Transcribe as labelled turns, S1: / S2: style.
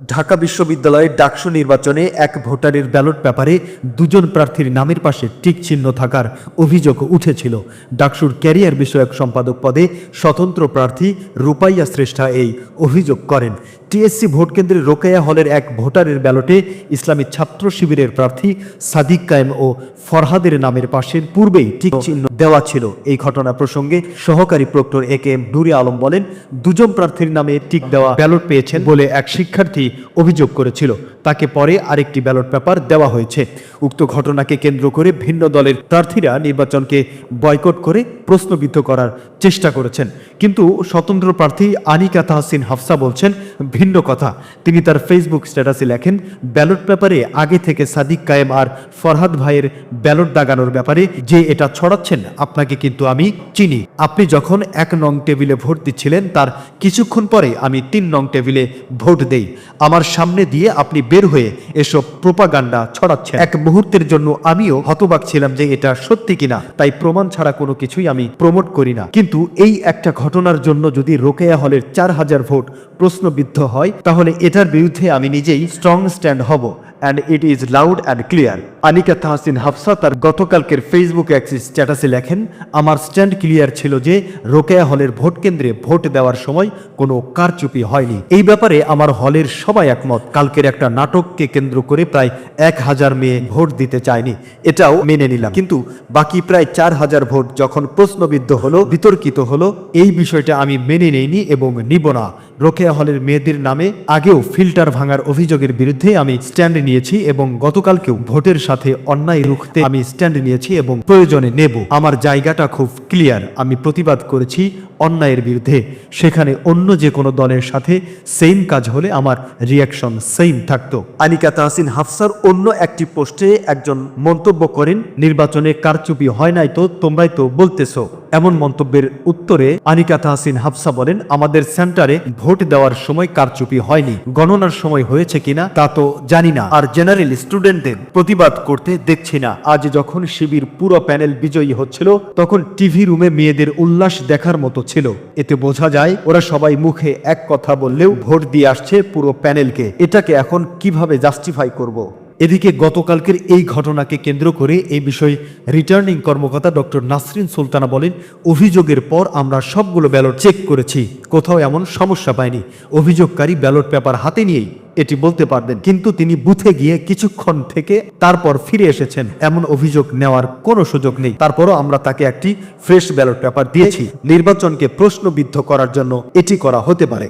S1: ঢাকা বিশ্ববিদ্যালয়ের ডাকসু নির্বাচনে এক ভোটারের ব্যালট পেপারে দুজন প্রার্থীর নামের পাশে টিক চিহ্ন থাকার অভিযোগ উঠেছিল। ডাকসুর ক্যারিয়ার বিষয়ক সম্পাদক পদে স্বতন্ত্র প্রার্থী রূপাইয়া শ্রেষ্ঠা এই অভিযোগ করেন। টিএসসি ভোট কেন্দ্রের রোকেয়া হলের এক ভোটারের ব্যালটে ইসলামী ছাত্র শিবিরের প্রার্থী সাদিক কায়েম ও ফরহাদের নামের পাশের পূর্বেই টিক চিহ্ন দেওয়া ছিল। এই ঘটনা প্রসঙ্গে সহকারী প্রক্টর এ কে এম নুরে আলম বলেন, দুজন প্রার্থীর নামে টিক দেওয়া ব্যালট পেয়েছেন বলে এক শিক্ষার্থী অভিযোগ করেছিল। তাকে পরে আরেকটি ব্যালট পেপার দেওয়া হয়েছে। উক্ত ঘটনাকে কেন্দ্র করে ভিন্ন দলের প্রার্থীরা নির্বাচনকে বয়কট করে প্রশ্নবিদ্ধ করার চেষ্টা করেছেন। কিন্তু স্বতন্ত্র প্রার্থী আনিকা তাহসিন হাফসা বলছেন ভিন্ন কথা। তিনি তার ফেসবুক স্ট্যাটাসে লেখেন ব্যালট পেপারে আগে থেকে সাদিক কায়েম আর ফরহাদ ভাইয়ের ব্যালট দাগানোর ব্যাপারে যে এটা ছড়াচ্ছেন, আপনাকে কিন্তু আমি চিনি। আপনি যখন এক নং টেবিলে ভোট দিচ্ছিলেন, তার কিছুক্ষণ পরে আমি তিন নং টেবিলে ভোট দেই। আমার সামনে দিয়ে আপনি বের হয়ে এসব প্রোপাগান্ডা ছড়াচ্ছেন। এক মুহূর্তের জন্য আমিও হতবাক ছিলাম যে এটা সত্যি কিনা, তাই প্রমাণ ছাড়া কোনো কিছুই আমি প্রমোট করি না। কিন্তু এই একটা ঘটনার জন্য যদি রোকেয়া হলের চার হাজার ভোট প্রশ্নবিদ্ধ হয়, তাহলে এটার বিরুদ্ধে আমি নিজেই স্ট্রং স্ট্যান্ড হব and it is loud and clear Anika Tahsin Hafsa তার গতকালকের ফেসবুক অ্যাক্সিস স্ট্যাটাসে লেখেন, আমার স্ট্যান্ড ক্লিয়ার ছিল যে রোকেয়া হলের ভোট কেন্দ্রে ভোট দেওয়ার সময় কোনো কারচুপি হয়নি। এই ব্যাপারে আমার হলের সবাই একমত। কালকের একটা নাটককে কেন্দ্র করে প্রায় এক হাজার মেয়ে ভোট দিতে চায়নি। এটাও মেনে নিলাম। কিন্তু বাকি প্রায় চার হাজার ভোট যখন প্রশ্নবিদ্ধ হলো, বিতর্কিত হলো, এই বিষয়টা আমি মেনে নেইনি এবং নিব না। রোকেয়া হলের মেয়েদের নামে আগেও ফিল্টার ভাঙার অভিযোগের বিরুদ্ধে আমি স্ট্যান্ড নিয়েছি এবং গতকালকেও ভোটের সাথে অন্যায় রুখতে আমি স্ট্যান্ড নিয়েছি এবং প্রয়োজনে নেব। আমার জায়গাটা খুব ক্লিয়ার। আমি প্রতিবাদ করেছি অন্যায়ের বিরুদ্ধে। সেখানে অন্য যে কোনো দলের সাথে সেম কাজ হলে আমার রিয়াকশন সেম থাকতো। আনিকা তাহসিন হাফসার অন্য একটি পোস্টে একজন মন্তব্য করেন নির্বাচনে কারচুপি হয় নাই তো তোমরাই তো বলতেছো। এমন মন্তব্যের উত্তরে আনিকা তাহসিন হাফসা বলেন আমাদের সেন্টারে ভোট দেওয়ার সময় কারচুপি হয়নি। গণনার সময় হয়েছে কিনা তা তো জানি না। আর জেনারেল স্টুডেন্টদের প্রতিবাদ করতে দেখছি না। আজ যখন শিবির পুরো প্যানেল বিজয়ী হচ্ছিল তখন টিভি রুমে মেয়েদের উল্লাস দেখার মতো ছিল এতে বোঝা যায় ওরা সবাই মুখে এক কথা বললেও ভোট দিয়ে আসছে পুরো প্যানেলকে এটাকে এখন কীভাবে জাস্টিফাই করব। এদিকে গতকালকের এই ঘটনাকে কেন্দ্র করে এই বিষয়ে রিটার্নিং কর্মকর্তা ডক্টর নাসরিন সুলতানা বলেন, অভিযোগের পর আমরা সবগুলো ব্যালট চেক করেছি। কোথাও এমন সমস্যা পায়নি অভিযোগকারী ব্যালট পেপার হাতে নিয়েই এটি বলতে পারবেন। কিন্তু তিনি বুথে গিয়ে কিছুক্ষণ থেকে তারপর ফিরে এসেছেন। এমন অভিযোগ নেওয়ার কোনো সুযোগ নেই। তারপরও আমরা তাকে একটি ফ্রেশ ব্যালট পেপার দিয়েছি। নির্বাচনকে প্রশ্নবিদ্ধ করার জন্য এটি করা হতে পারে।